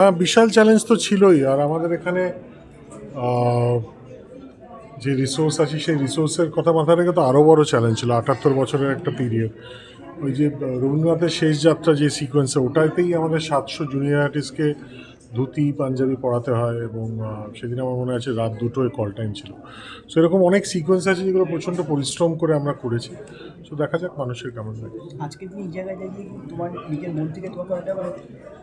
হ্যাঁ বিশাল চ্যালেঞ্জ তো ছিলই। আর আমাদের এখানে যে রিসোর্স আছে, সেই রিসোর্সের কথা মাথায় রেখে তো আরও বড় চ্যালেঞ্জ ছিল, আটাত্তর বছরের একটা পিরিয়ড ওই যে রবীন্দ্রনাথের শেষ যাত্রা যে সিকোয়েন্সে ওটাতেই আমাদের সাতশো জুনিয়র আর্টিস্টকে ধুতি পাঞ্জাবি পড়াতে হয় এবং সেদিন আমার মনে আছে রাত দুটোয় কল টাইম ছিল। সো এরকম অনেক সিকোয়েন্স আছে যেগুলো প্রচণ্ড পরিশ্রম করে আমরা করেছি। সো দেখা যাক মানুষের কেমন লাগে আজকে তুমি এই জায়গায় দাঁড়িয়ে তোমার নিজের মন থেকে তোমাকে একটা মানে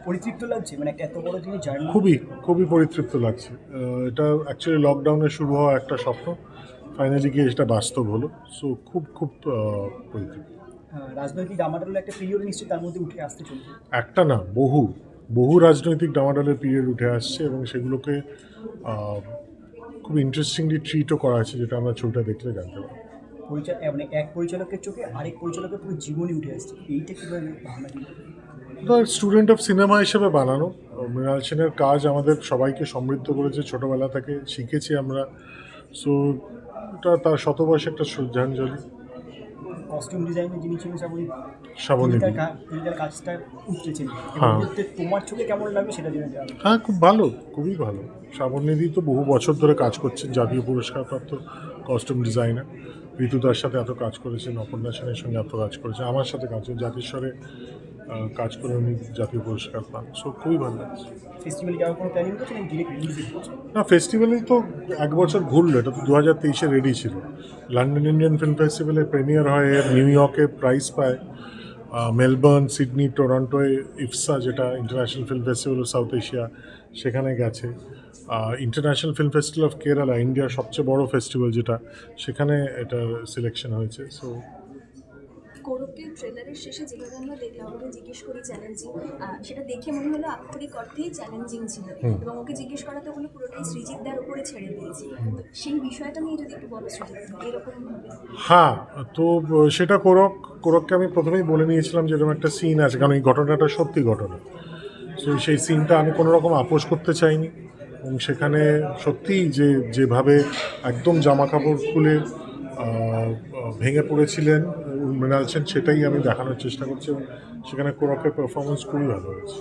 পরিতৃপ্ত লাগছে? মানে একটা এত বড় জিনিস জার্নি? খুবই খুবই পরিতৃপ্ত লাগছে। এটা অ্যাকচুয়ালি লকডাউনে শুরু হওয়া একটা স্বপ্ন। ফাইনালি গিয়ে এটা বাস্তব হলো। সো খুব খুব পরিতৃপ্ত। রাজনৈতিক ডামাডোলের একটা পিরিয়ড নিশ্চয়ই তার মধ্যে উঠে আসতে চলছে। একটা না বহু। বহু রাজনৈতিক ডামাডালের পিরিয়ড উঠে আসছে এবং সেগুলোকে খুব ইন্টারেস্টিংলি ট্রিটও করা আছে যেটা আমরা ছবিটা দেখলে জানতে পারি পরিচয় মানে এক পরিচালকের চোখে আরেক পরিচালকের পুরো জীবনই উঠে আসছে। এইটা কীভাবে ভাবনা চিন্তা করলে? স্টুডেন্ট অফ সিনেমা হিসেবে বানানো। মৃণাল সেনের কাজ আমাদের সবাইকে সমৃদ্ধ করেছে ছোটোবেলা থেকে শিখেছি আমরা। সো এটা তার শতবর্ষ একটা শ্রদ্ধাঞ্জলি। কস্টিউম ডিজাইনের যিনি ছিলেন শ্রাবণী শ্রাবণী তিনি তার কাজটা উঠতেছেন হ্যাঁ। তোমার চোখে কেমন লাগবে সেটা জেনে যাবে হ্যাঁ খুব ভালো খুবই ভালো। শ্রাবণীদি তো বহু বছর ধরে কাজ করছেন জাতীয় পুরস্কারপ্রাপ্ত কস্টিউম ডিজাইনার ঋতুদার সাথে এত কাজ করেছেন অপর্ণা সেনের সঙ্গে এত কাজ করেছেন আমার সাথে কাজ করেছেন। জাতিস্বরে কাজ করে উনি জাতীয় পুরস্কার পান। সো খুবই ভালো লাগছে। ফেস্টিভ্যালে যাওয়ার কোনো প্ল্যানিং করছেন? ডিরেক্ট রিলিজ না ফেস্টিভ্যালেই তো এক বছর ঘুরলো এটা তো দু হাজার তেইশে রেডি ছিল। লন্ডন ইন্ডিয়ান ফিল্ম ফেস্টিভ্যালে প্রিমিয়ার হয় এর নিউ ইয়র্কে প্রাইজ পায় মেলবোর্ন সিডনি টরন্টোয় ইফসা যেটা international film festival of South Asia সেখানে গেছে। International film festival of Kerala ইন্ডিয়ার সবচেয়ে বড় ফেস্টিভ্যাল যেটা সেখানে এটা সিলেকশন হয়েছে। সো কোরকের ট্রেলারের শেষে যেভাবে আমরা দেখলাম ওকে জিজ্ঞেস করি চ্যালেঞ্জিং সেটা দেখে মনে হলো আক্ষরিক অর্থেই চ্যালেঞ্জিং ছিল। এবং ওকে জিজ্ঞেস করাতে ওগুলো পুরোটাই সৃজিতদার উপরে ছেড়ে দিয়েছি। সেই বিষয়টা নিয়ে যদি একটু বলো সৃজিত এরকম হ্যাঁ তো সেটা কোরক কোরককে আমি প্রথমেই বলে নিয়েছিলাম যে এরকম একটা সিন আছে কারণ এই ঘটনাটা সত্যি ঘটনা। তো সেই সিনটা আমি কোনো রকম আপোষ করতে চাইনি। এবং সেখানে সত্যিই যে যেভাবে একদম জামা কাপড় খুলে ভেঙে পড়েছিলেন মৃণাল সেন, সেটাই আমি দেখানোর চেষ্টা করছি এবং সেখানে কোরকের পারফরমেন্স খুবই ভালো হয়েছে।